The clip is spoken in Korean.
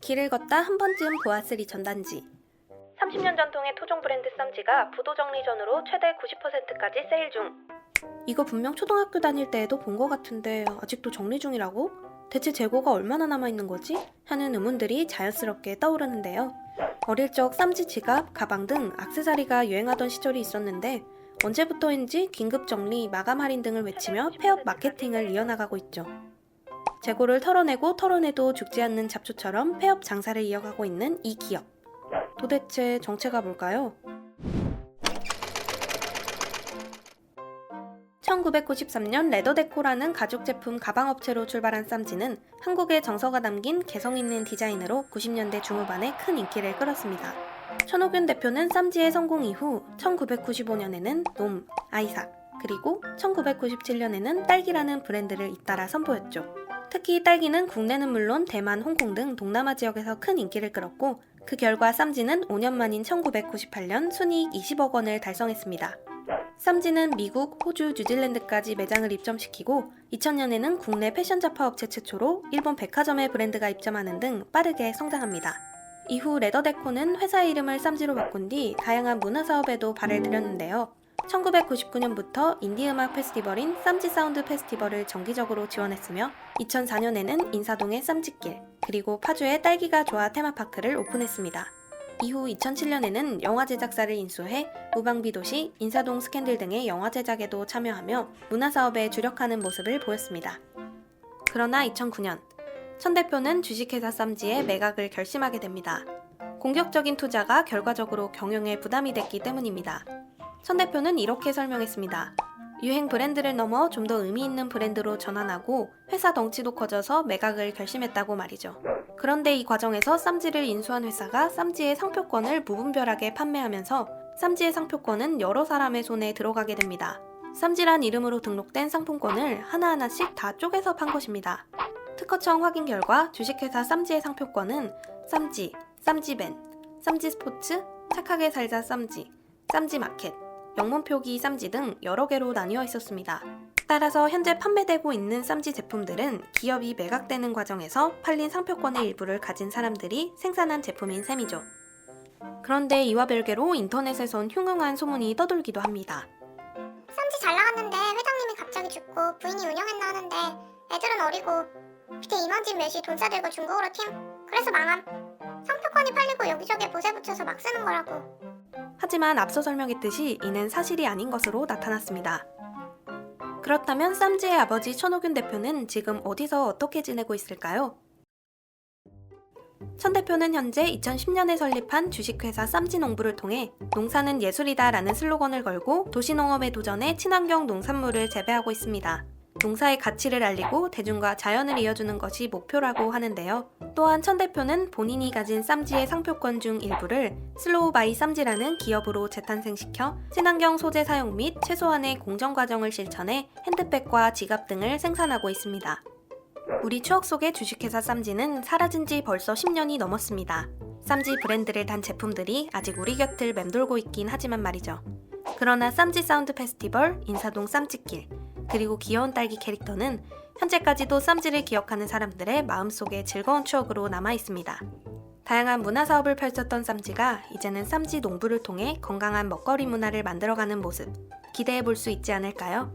길을 걷다 한 번쯤 보았으리 전단지. 30년 전통의 토종 브랜드 쌈지가 부도 정리 전으로 최대 90%까지 세일 중. 이거 분명 초등학교 다닐 때에도 본 것 같은데 아직도 정리 중이라고? 대체 재고가 얼마나 남아있는 거지? 하는 의문들이 자연스럽게 떠오르는데요. 어릴 적 쌈지 지갑, 가방 등 악세사리가 유행하던 시절이 있었는데 언제부터인지 긴급 정리, 마감 할인 등을 외치며 폐업 마케팅을 이어나가고 있죠. 재고를 털어내고 털어내도 죽지 않는 잡초처럼 폐업 장사를 이어가고 있는 이 기업. 도대체 정체가 뭘까요? 1993년 레더데코라는 가죽 제품 가방 업체로 출발한 쌈지는 한국의 정서가 담긴 개성 있는 디자인으로 90년대 중후반에 큰 인기를 끌었습니다. 천호균 대표는 쌈지의 성공 이후 1995년에는 놈, 아이삭, 그리고 1997년에는 딸기라는 브랜드를 잇따라 선보였죠. 특히 딸기는 국내는 물론 대만, 홍콩 등 동남아 지역에서 큰 인기를 끌었고 그 결과 쌈지는 5년 만인 1998년 순이익 20억 원을 달성했습니다. 쌈지는 미국, 호주, 뉴질랜드까지 매장을 입점시키고 2000년에는 국내 패션 잡화 업체 최초로 일본 백화점에 브랜드가 입점하는 등 빠르게 성장합니다. 이후 레더데코는 회사 이름을 쌈지로 바꾼 뒤 다양한 문화 사업에도 발을 들였는데요. 1999년부터 인디 음악 페스티벌인 쌈지 사운드 페스티벌을 정기적으로 지원했으며 2004년에는 인사동의 쌈지길 그리고 파주의 딸기가 좋아 테마파크를 오픈했습니다. 이후 2007년에는 영화 제작사를 인수해 무방비 도시, 인사동 스캔들 등의 영화 제작에도 참여하며 문화 사업에 주력하는 모습을 보였습니다. 그러나 2009년 천 대표는 주식회사 쌈지의 매각을 결심하게 됩니다. 공격적인 투자가 결과적으로 경영에 부담이 됐기 때문입니다. 천 대표는 이렇게 설명했습니다. 유행 브랜드를 넘어 좀 더 의미 있는 브랜드로 전환하고 회사 덩치도 커져서 매각을 결심했다고 말이죠. 그런데 이 과정에서 쌈지를 인수한 회사가 쌈지의 상표권을 무분별하게 판매하면서 쌈지의 상표권은 여러 사람의 손에 들어가게 됩니다. 쌈지란 이름으로 등록된 상품권을 하나하나씩 다 쪼개서 판 것입니다. 특허청 확인 결과 주식회사 쌈지의 상표권은 쌈지, 쌈지벤, 쌈지 스포츠, 착하게 살자 쌈지, 쌈지 마켓, 영문 표기 쌈지 등 여러 개로 나뉘어 있었습니다. 따라서 현재 판매되고 있는 쌈지 제품들은 기업이 매각되는 과정에서 팔린 상표권의 일부를 가진 사람들이 생산한 제품인 셈이죠. 그런데 이와 별개로 인터넷에선 흉흉한 소문이 떠돌기도 합니다. 쌈지 잘 나갔는데 회장님이 갑자기 죽고 부인이 운영했나 하는데 애들은 어리고 밑에 임원진 몇이 돈 싸들고 중국어로 팀 그래서 망함 상표권이 팔리고 여기저기 보세 붙여서 막 쓰는 거라고 하지만 앞서 설명했듯이 이는 사실이 아닌 것으로 나타났습니다. 그렇다면 쌈지의 아버지 천호균 대표는 지금 어디서 어떻게 지내고 있을까요? 천 대표는 현재 2010년에 설립한 주식회사 쌈지농부를 통해 농사는 예술이다 라는 슬로건을 걸고 도시농업에 도전해 친환경 농산물을 재배하고 있습니다. 농사의 가치를 알리고 대중과 자연을 이어주는 것이 목표라고 하는데요. 또한 천 대표는 본인이 가진 쌈지의 상표권 중 일부를 슬로우 바이 쌈지라는 기업으로 재탄생시켜 친환경 소재 사용 및 최소한의 공정 과정을 실천해 핸드백과 지갑 등을 생산하고 있습니다. 우리 추억 속의 주식회사 쌈지는 사라진 지 벌써 10년이 넘었습니다. 쌈지 브랜드를 단 제품들이 아직 우리 곁을 맴돌고 있긴 하지만 말이죠. 그러나 쌈지 사운드 페스티벌, 인사동 쌈지길, 그리고 귀여운 딸기 캐릭터는 현재까지도 쌈지를 기억하는 사람들의 마음속에 즐거운 추억으로 남아 있습니다. 다양한 문화 사업을 펼쳤던 쌈지가 이제는 쌈지 농부를 통해 건강한 먹거리 문화를 만들어가는 모습 기대해 볼 수 있지 않을까요?